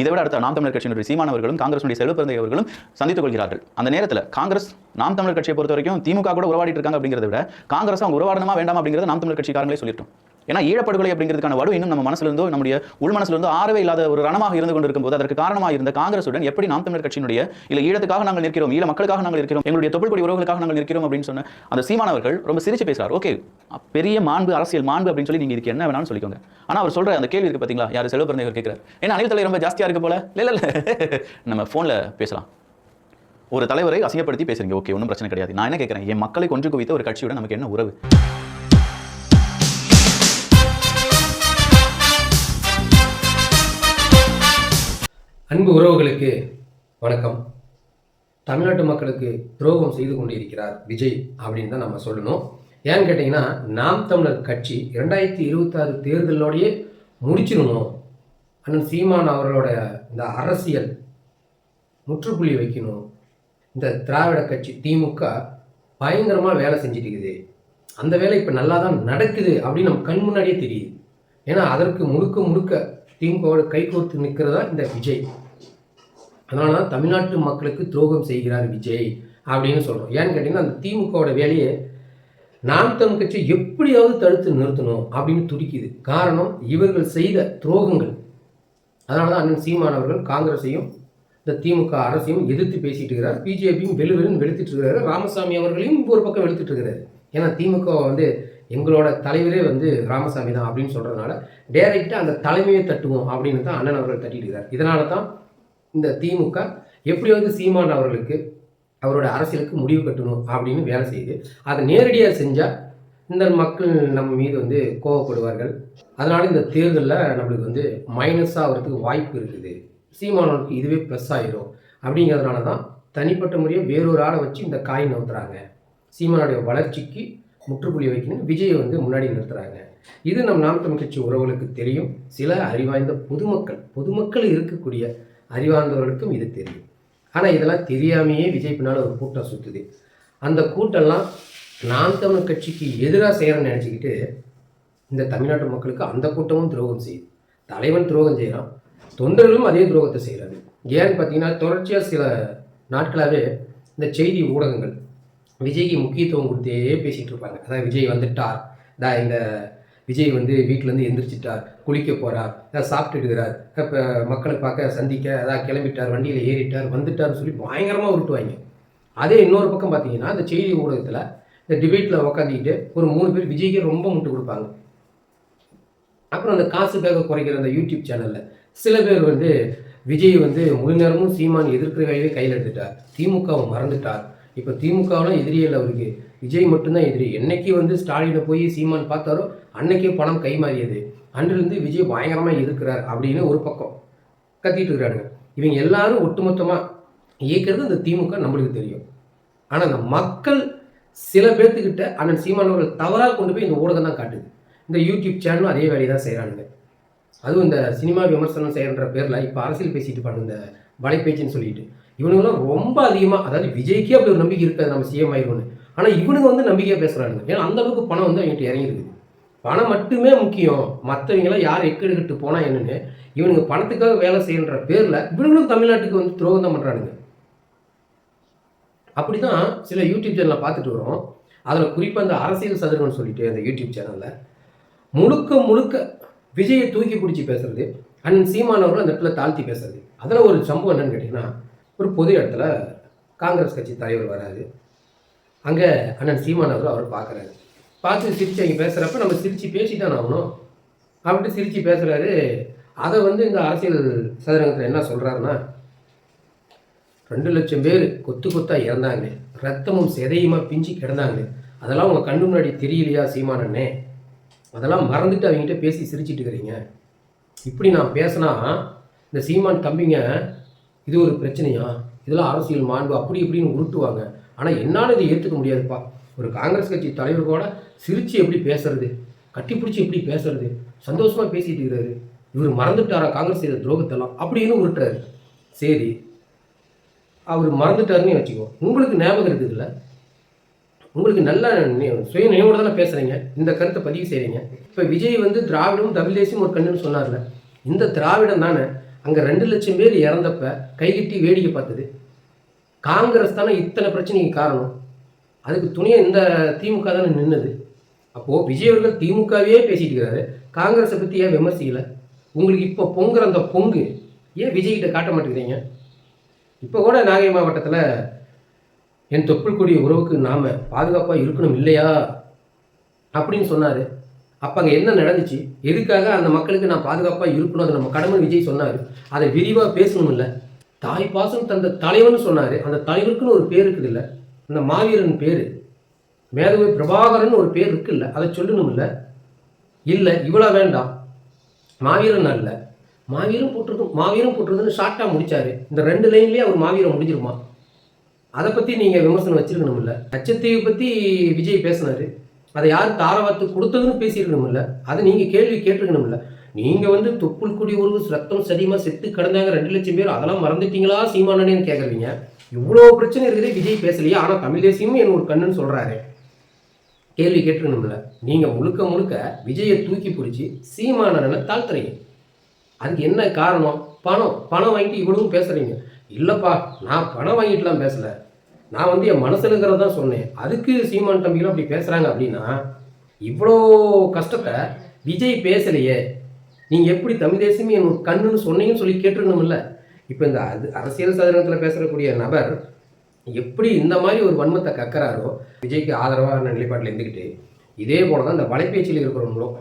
இதை விட அடுத்த நாம் தமிழர் கட்சியினுடைய சீமானவர்களும் காங்கிரசுடைய செல்வப்பிறந்தை அவர்களும் சந்தித்துக் கொள்கிறார்கள். அந்த நேரத்தில் காங்கிரஸ் நாம் தமிழர் கட்சியை பொறுத்த வரைக்கும் திமுக கூட உறவாடிட்டு இருக்காங்க அப்படிங்கிறத விட காங்கிரஸ் அவங்க உறவாடணுமா வேண்டாமா அப்படிங்கிறத நாம் தமிழர் கட்சிக்காரங்களே சொல்லிட்டோம் ஏன்னா ஈழப்படுகொலை அப்படிங்கிறதுக்கான வடு இன்னும் நம்ம மனசுல இருந்தோ நம்முடைய உள் மனசுல இருந்தோ ஆறவே இல்லாத ஒரு ரணமாக இருந்து கொண்டிருக்கும் போது அதற்கு காரணமாக இருந்த காங்கிரசுடன் எப்படி நாம் தமிழர் கட்சியினுடைய இல்ல ஈழத்துக்காக நாங்கள் நிற்கிறோம் ஈழ மக்களுக்காக நாங்கள் இருக்கிறோம் எங்களுடைய தொப்புள்கொடி உறவுகளுக்காக நாங்கள் இருக்கிறோம் அப்படின்னு சொன்ன அந்த சீமானவர்கள் ரொம்ப சிரிச்சு பேசுறாரு. ஓகே பெரிய மாண்பு அரசியல் மாண்பு அப்படின்னு சொல்லி நீங்க இதுக்கு என்ன வேணாலும் சொல்லிக்கோங்க. ஆனா அவர் சொல்ற அந்த கேள்வி இருக்கு பாத்தீங்களா? யார் செல்வப்பிறந்தவர் கேட்கிறார் ஏன்னா அணில் தலை ரொம்ப ஜாஸ்தியா இருக்கு போல. இல்ல இல்ல நம்ம போன்ல பேசலாம். ஒரு தலைவரை அசிங்கப்படுத்தி பேசுறீங்க. ஓகே ஒன்றும் பிரச்சனை கிடையாது. நான் என்ன கேட்கிறேன் என் மக்களை கொன்று குவித்த ஒரு கட்சியுடன் நமக்கு என்ன உறவு? அன்பு உறவுகளுக்கு வணக்கம். தமிழ்நாட்டு மக்களுக்கு துரோகம் செய்து கொண்டிருக்கிறார் விஜய் அப்படின்னு தான் நம்ம சொல்லணும். ஏன்னு கேட்டிங்கன்னா நாம் தமிழர் கட்சி இரண்டாயிரத்தி இருபத்தாறு தேர்தலோடையே முடிச்சிடணும் அண்ணன் சீமான் அவர்களோட இந்த அரசியல் முற்றுப்புள்ளி வைக்கணும். இந்த திராவிட கட்சி திமுக பயங்கரமாக வேலை செஞ்சுட்டு இருக்குது அந்த வேலை இப்போ நல்லா தான் நடக்குது அப்படின்னு நம்ம கண் முன்னாடியே தெரியுது. ஏன்னா அதற்கு முழுக்க முழுக்க திமுகவோட கைகோர்த்து நிற்கிறதா இந்த விஜய்? அதனால தான் தமிழ்நாட்டு மக்களுக்கு துரோகம் செய்கிறார் விஜய் அப்படின்னு சொல்கிறோம் ஏன்னு கேட்டிங்கன்னா அந்த திமுகவோட வேலையை நாம் தமிழ் கட்சி எப்படியாவது தடுத்து நிறுத்தணும் அப்படின்னு துடிக்குது. காரணம் இவர்கள் செய்த துரோகங்கள். அதனால தான் அண்ணன் சீமானவர்கள் காங்கிரஸையும் இந்த திமுக அரசையும் எதிர்த்து பேசிட்டு இருக்கிறார். பிஜேபியும் வெளுவெளுன்னு வெளுத்துட்டு இருக்கிறாரு. ராமசாமி அவர்களையும் ஒரு பக்கம் வெளுத்துட்டு இருக்கிறாரு. ஏன்னா திமுக வந்து எங்களோட தலைவரே வந்து ராமசாமி தான் அப்படின்னு சொல்கிறதுனால டேரெக்டாக அந்த தலைமையை தட்டுவோம் அப்படின்னு தான் அண்ணன் அவர்கள் தட்டிட்டு இருக்கார். இதனால தான் இந்த திமுக எப்படியாவது சீமான் அவர்களுக்கு அவரோட அரசியலுக்கு முடிவு கட்டணும் அப்படின்னு வேலை செய்யுது. அதை நேரடியாக செஞ்சால் இந்த மக்கள் நம்ம மீது வந்து கோவப்படுவார்கள். அதனால் இந்த தேர்தலில் நம்மளுக்கு வந்து மைனஸாக ஆகிறதுக்கு வாய்ப்பு இருக்குது. சீமானவனுக்கு இதுவே ப்ளஸ் ஆயிரும். அப்படிங்கிறதுனால தான் தனிப்பட்ட முறையை வேறொரு ஆளை வச்சு இந்த காய் நவுத்துறாங்க. சீமானுடைய வளர்ச்சிக்கு முற்றுப்புள்ளி வைக்கணும் விஜயை வந்து முன்னாடி நிறுத்துறாங்க. இது நம் நாம் தமிழ் கட்சி உறவுகளுக்கு தெரியும். சில அறிவாய்ந்த பொதுமக்கள் பொதுமக்கள் இருக்கக்கூடிய அறிவார்ந்தவர்களுக்கும் இது தெரியும். ஆனால் இதெல்லாம் தெரியாமையே விஜய் பின்னால் ஒரு கூட்டம் சுற்றுது அந்த கூட்டம்லாம் நாம் தமிழ் கட்சிக்கு எதிராக செய்கிறேன்னு நினச்சிக்கிட்டு இந்த தமிழ்நாட்டு மக்களுக்கு அந்த கூட்டமும் துரோகம் செய்யுது. தலைவன் துரோகம் செய்கிறான் தொண்டர்களும் அதே துரோகத்தை செய்கிறாங்க ஏன்னு பார்த்தீங்கன்னா தொடர்ச்சியாக சில நாட்களாகவே இந்த செய்தி ஊடகங்கள் விஜய்க்கு முக்கியத்துவம் கொடுத்தே பேசிகிட்டு இருப்பாங்க. அதாவது விஜய் வந்துட்டார். தா இந்த விஜய் வந்து வீட்டிலேருந்து எந்திரிச்சிட்டார். குளிக்க போகிறார் ஏதாவது சாப்பிட்டுட்டு இருக்கிறார் இப்போ மக்களை பார்க்க சந்திக்க ஏதாவது கிளம்பிட்டார் வண்டியில் ஏறிட்டார் வந்துட்டார்னு சொல்லி பயங்கரமாக உருட்டுவாங்க. அதே இன்னொரு பக்கம் பார்த்தீங்கன்னா இந்த செய்தி ஊடகத்தில் இந்த டிபேட்டில் உக்காந்துக்கிட்டு ஒரு மூணு பேர் விஜய்க்கே ரொம்ப முட்டு கொடுப்பாங்க. அப்புறம் அந்த காசுக்காக குறைக்கிற அந்த யூடியூப் சேனலில் சில பேர் வந்து விஜய் வந்து முழு நேரமும் சீமான் எதிர்க்கிற வேலையை கையில் எடுத்துட்டார். திமுகவை மறந்துட்டார். இப்போ திமுகவெலாம் எதிரியே இல்லை அவருக்கு. விஜய் மட்டும்தான் எதிரி. என்னைக்கு வந்து ஸ்டாலினை போய் சீமான் பார்த்தாரோ அன்னைக்கே பணம் கை மாறியது அன்றிலிருந்து விஜய் பயங்கரமாக எதிர்க்கிறார் அப்படின்னு ஒரு பக்கம் கத்திட்டு இருக்கிறாங்க இவங்க எல்லாரும் ஒட்டுமொத்தமாக இயக்கிறது இந்த திமுக நம்மளுக்கு தெரியும். ஆனால் அந்த மக்கள் சில பேர்த்துக்கிட்ட அண்ணன் சீமான் அவர்கள் தவறாக கொண்டு போய் இந்த ஊடகம் தான் காட்டுது. இந்த யூடியூப் சேனலும் அதே வேலையை தான் செய்கிறானுங்க அதுவும் இந்த சினிமா விமர்சனம் செய்கிற பேரில் இப்போ அரசியல் பேசிட்டு பாருங்க இந்த வலைப்பேச்சுன்னு சொல்லிட்டு. இவனுங்களாம் ரொம்ப அதிகமாக அதாவது விஜய்க்கே அப்படி ஒரு நம்பிக்கை இருக்காது நம்ம சிஎம் ஆயிரும்னு ஆனால் இவனுங்க வந்து நம்பிக்கையாக பேசுகிறானுங்க ஏன்னா அந்த அளவுக்கு பணம் வந்து அவங்ககிட்ட இறங்கிருக்கு பணம் மட்டுமே முக்கியம். மற்றவங்களாம் யார் எக்கெடுக்கிட்டு போனால் என்னென்னு இவனுங்க பணத்துக்காக வேலை செய்யன்ற பேரில் இவனுங்களும் தமிழ்நாட்டுக்கு வந்து துரோகம் தான் பண்ணுறானுங்க அப்படி தான் சில யூடியூப் சேனலில் பார்த்துட்டு வரோம். அதில் குறிப்பாக அந்த அரசியல் சதுரங்கன்னு சொல்லிட்டு அந்த யூடியூப் சேனலில் முழுக்க முழுக்க விஜயை தூக்கி பிடிச்சி பேசுறது அண்ணன் சீமானவர்கள் அந்த இடத்துல தாழ்த்தி பேசுறது. அதில் ஒரு சம்பவம் என்னன்னு கேட்டிங்கன்னா ஒரு பொது இடத்துல காங்கிரஸ் கட்சி தலைவர் வராரு. அங்கே அண்ணன் சீமான் அவர்கள் அவர் பார்க்குறாரு. பார்த்து சிரித்து அவங்க பேசுகிறப்ப நம்ம சிரித்து பேசிட்டான் ஆகணும். அப்படின்ட்டு சிரித்து பேசுகிறாரு அதை வந்து இந்த அரசியல் சதுரங்கத்தில் என்ன சொல்கிறாருன்னா ரெண்டு லட்சம் பேர் கொத்து கொத்தாக இறந்தாங்க. ரத்தமும் செதையுமா பிஞ்சு கிடந்தாங்க. அதெல்லாம் உங்கள் கண்ணு முன்னாடி தெரியலையா சீமானண்ணே அதெல்லாம் மறந்துட்டு அவங்ககிட்ட பேசி சிரிச்சிட்டு இருக்கிறீங்க இப்படி நான் பேசினா இந்த சீமான் தம்பிங்க இது ஒரு பிரச்சனையா? இதெல்லாம் அரசியல் மாண்பு அப்படி இப்படின்னு உருட்டுவாங்க. ஆனால் என்னால் இதை ஏற்றுக்க முடியாதுப்பா. ஒரு காங்கிரஸ் கட்சி தலைவர் கூட சிரித்து எப்படி பேசுறது? கட்டிப்பிடிச்சி எப்படி பேசுறது? சந்தோஷமாக பேசிட்டு இருக்கிறாரு. இவர் மறந்துட்டாரா? காங்கிரஸ் செய்த துரோகத்தெல்லாம். அப்படின்னு உருட்டுறாரு. சரி. அவர் மறந்துட்டாருன்னு வச்சுக்கோ. உங்களுக்கு ஞாபகம் இருக்குதுல்ல? உங்களுக்கு நல்ல சுய நினைவோட தானே பேசுகிறீங்க இந்த கருத்தை பதிவு செய்கிறீங்க இப்போ விஜய் வந்து திராவிடம் தமிழ் தேசியம் ஒரு கண்ணுன்னு சொன்னார்ல. இந்த திராவிடம் தானே அங்கே ரெண்டு லட்சம் பேர் இறந்தப்ப கைகட்டி வேடிக்கை பார்த்தது. காங்கிரஸ் தானே இத்தனை பிரச்சனைக்கு காரணம். அதுக்கு துணையை இந்த திமுக தானே நின்னது. அப்போது விஜய் அவர்கள் திமுகவே பேசிட்டு இருக்கிறாரு காங்கிரஸை பற்றி ஏன் விமர்சிக்கலை? உங்களுக்கு இப்போ பொங்குற அந்த பொங்கு ஏன் விஜய்கிட்ட காட்ட மாட்டேங்கிறீங்க? இப்போ கூட நாகை மாவட்டத்தில் என் தொப்புள் கொடிய உறவுக்கு நாம் பாதுகாப்பாக இருக்கணும் இல்லையா? அப்படின்னு சொன்னார். அப்போ அங்கே என்ன நடந்துச்சு? எதுக்காக அந்த மக்களுக்கு நான் பாதுகாப்பாக இருக்கணும்? அது நம்ம கடமை விஜய் சொன்னார். அதை விரிவாக பேசணும் இல்லை தாய் பாசம் தந்த தலைவன் சொன்னார். அந்த தலைவருக்குன்னு ஒரு பேர் இருக்குது இல்லை. அந்த மாவீரன் பேர். மேதவை பிரபாகரன் ஒரு பேர் இருக்குல்ல அதை சொல்லணும் இல்லை இல்லை இவ்வளோ வேண்டாம். மாவீரன் அல்ல. மாவீரம் போட்டிருக்கும். மாவீரம் போட்டிருக்குன்னு ஷார்ட்டாக முடித்தார் இந்த ரெண்டு லைன்லேயே அவர் மாவீரம் முடிஞ்சிருமா அதை பற்றி நீங்கள் விமர்சனம் வச்சுருக்கணும் இல்லை நச்சத்தீவை பற்றி விஜய் பேசினார். அதை யார் தாரவாத்து கொடுத்ததுன்னு பேசியிருக்கணும்ல? அதை நீங்கள் கேள்வி கேட்டிருக்கணும்ல? நீங்கள் வந்து தொப்புள் குடி உறவு ரத்தம் சதியமாக செத்து கிடந்தாங்க ரெண்டு லட்சம் பேர் அதெல்லாம் மறந்துட்டீங்களா சீமானன்னு கேட்குறீங்க இவ்வளோ பிரச்சனை இருக்குது விஜய் பேசலையே ஆனால் தமிழ் தேசியமும் என் ஒரு கண்ணுன்னு சொல்கிறாரு கேள்வி கேட்டிருக்கணும்ல? நீங்கள் முழுக்க முழுக்க விஜயை தூக்கி பிடிச்சி சீமானனை தாழ்த்துறீங்க. அதுக்கு என்ன காரணம்? பணம். பணம் வாங்கிட்டு இவ்வளவும் பேசுகிறீங்க இல்லைப்பா நான் பணம் வாங்கிட்டுலாம் பேசலை. நான் வந்து என் மனசில் இருக்கிறத தான் சொன்னேன். அதுக்கு சீமான் தம்பிகளும் அப்படி பேசுகிறாங்க அப்படின்னா இவ்வளோ கஷ்டத்தை விஜய் பேசலையே. நீங்கள் எப்படி தமிழ் தேசியமே என் கண்ணுன்னு சொன்னீங்கன்னு சொல்லி கேட்டிருக்கணும்ல. இப்போ இந்த அது அரசியல் சாதனத்தில் பேசக்கூடிய நபர் எப்படி இந்த மாதிரி ஒரு வன்மத்தை கக்கறாரோ விஜய்க்கு ஆதரவான நிலைப்பாட்டில் இருந்துக்கிட்டு இதே போல தான் இந்த வலைபேச்சில் இருக்கிறவங்களும்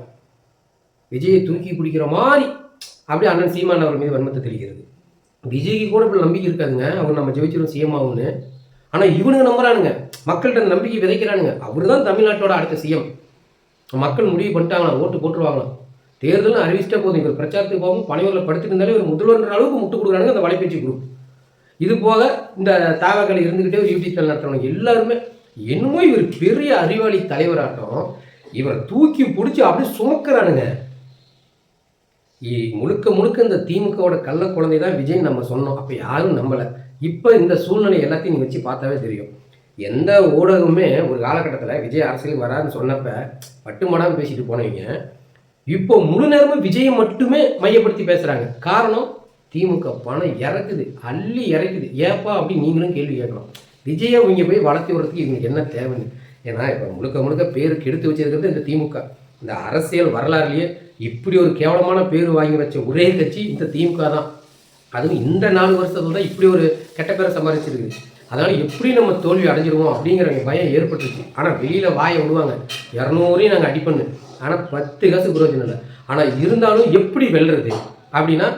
விஜயை தூக்கி பிடிக்கிற மாதிரி அப்படியே அண்ணன் சீமான் அவர் மீது வன்மத்தை தெளிக்கிறது. விஜய்க்கு கூட இப்படி நம்பிக்கை இருக்காதுங்க. அவர் நம்ம ஜெயிச்சிரும் சிஎம் ஆகும்னு ஆனால் இவனுங்க நம்புறானுங்க. மக்கள்கிட்ட அந்த நம்பிக்கை விதைக்கிறானுங்க. அவர் தான் தமிழ்நாட்டோட அடுத்த சிஎம் மக்கள் முடிவு பண்ணிட்டாங்களாம் ஓட்டு போட்டுருவாங்களாம். தேர்தலும் அறிவிச்சிட்டா போதும். இவர் பிரச்சாரத்துக்கு போகும் பனையூரில் படுத்துட்டு இருந்தாலே ஒரு முதல்வர்ன்ற அளவுக்கு முட்டு கொடுக்குறானுங்க அந்த வலைபேச்சு குரூப் இது போக இந்த தாவக்கள் இருந்துக்கிட்டே ஒரு யூடியூப் சேனல் நடத்துறவங்க எல்லாருமே என்னமோ இவர் பெரிய அறிவாளி தலைவராட்டம் இவரை தூக்கி பிடிச்சி அப்படியே சுமக்கிறானுங்க. இ- முழுக்க முழுக்க இந்த திமுகவோட கள்ள குழந்தை தான் விஜய் நம்ம சொன்னோம். அப்போ யாரும் நம்பலை. இப்போ இந்த சூழ்நிலை எல்லாத்தையும் நீங்கள் வச்சு பார்த்தாவே தெரியும். எந்த ஊடகமுமே ஒரு காலகட்டத்தில் விஜய் அரசியல் வரான்னு சொன்னப்ப பட்டுமடாமல் பேசிட்டு போனவங்க இப்போ முழு நேரமும் விஜயை மட்டுமே மையப்படுத்தி பேசுகிறாங்க காரணம் திமுக பணம் இறக்குது அள்ளி இறக்குது. ஏப்பா அப்படின்னு நீங்களும் கேள்வி கேட்கணும். விஜயை இவங்க போய் வளர்த்தி விடுறதுக்கு இவங்களுக்கு என்ன தேவைன்னு? ஏன்னா இப்போ முழுக்க முழுக்க பேர் கெடுத்து வச்சிருக்கிறது இந்த திமுக. இந்த அரசியல் வரலாறுலேயே இப்படி ஒரு கேவலமான பேர் வாங்கி வச்ச ஒரே கட்சி இந்த திமுக தான். அதுவும் இந்த நாலு வருஷத்துல தான் இப்படி ஒரு கெட்ட பேரை சம்பாதிச்சிருக்கு அதனால் எப்படி நம்ம தோல்வி அடைஞ்சிருவோம் அப்படிங்கிற பயம் ஏற்பட்டுருச்சு. ஆனால் வெளியில் வாயை விடுவாங்க இரநூறையும் நாங்கள் அடிப்பண்ணு. ஆனால் பத்து காசு பிரயோஜனம் இல்லை. ஆனால் இருந்தாலும் எப்படி வெல்றது? அப்படின்னா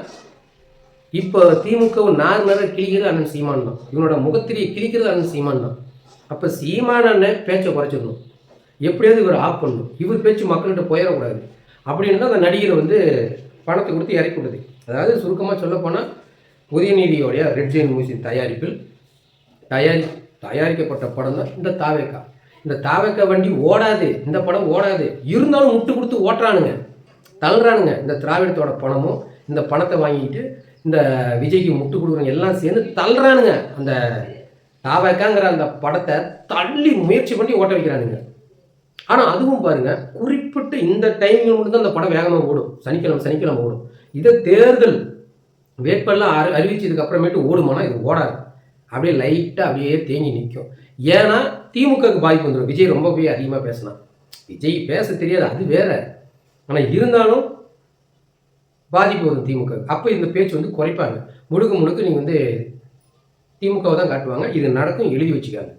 இப்போ திமுக நாலு நேரம் கிழிக்கிறது அண்ணன் சீமான் தான். இவனோட முகத்திரியை கிழிக்கிறது அண்ணன் சீமான் தான். அப்போ சீமான அண்ணன் பேச்சை குறைச்சிடணும். எப்படியாவது இவர் ஆஃப் பண்ணணும். இவர் பேச்சு மக்கள்கிட்ட போயிடக்கூடாது. அப்படின்னு தான் அந்த நடிகரை வந்து பணத்தை கொடுத்து இறக்கி விடுது அதாவது சுருக்கமாக சொல்லப்போனால் உதயநிதியோடைய ரெட் ஜெயின் மூவிஸின் தயாரிப்பில் தயாரி தயாரிக்கப்பட்ட படம் தான் இந்த தாவேக்கா. இந்த தாவேக்கா வண்டி ஓடாது. இந்த படம் ஓடாது. இருந்தாலும் முட்டு கொடுத்து ஓட்டுறானுங்க. தள்ளுறானுங்க. இந்த திராவிடத்தோட பணமும் இந்த பணத்தை வாங்கிட்டு இந்த விஜய்க்கு முட்டு கொடுக்குறவங்க எல்லாம் சேர்ந்து தள்ளுறானுங்க. அந்த தாவேக்காங்கிற அந்த படத்தை தள்ளி முயற்சி பண்ணி ஓட்ட வைக்கிறானுங்க. ஆனால் அதுவும் பாருங்க குறிப்பிட்ட இந்த டைமில் மட்டும்தான் அந்த படம் வேகமாக ஓடும். சனிக்கிழமை சனிக்கிழமை ஓடும். இதை தேர்தல் வேட்பெல்லாம் அறி அறிவிச்சதுக்கு அப்புறமேட்டு ஓடுமானா? இது ஓடாது. அப்படியே லைட்டாக அப்படியே தேங்கி நிற்கும் ஏன்னா திமுகவுக்கு பாதிப்பு வந்துடும் விஜய் ரொம்ப போய் அதிகமாக பேசினான் விஜய் பேச தெரியாது. அது வேற. ஆனால் இருந்தாலும் பாதிப்பு வரும் திமுக அப்போ இந்த பேச்சு வந்து குறைப்பாங்க. முழுக்க முழுக்க நீங்கள் வந்து திமுகவை தான் காட்டுவாங்க. இது நடக்கும் எழுதி வச்சுக்காங்க.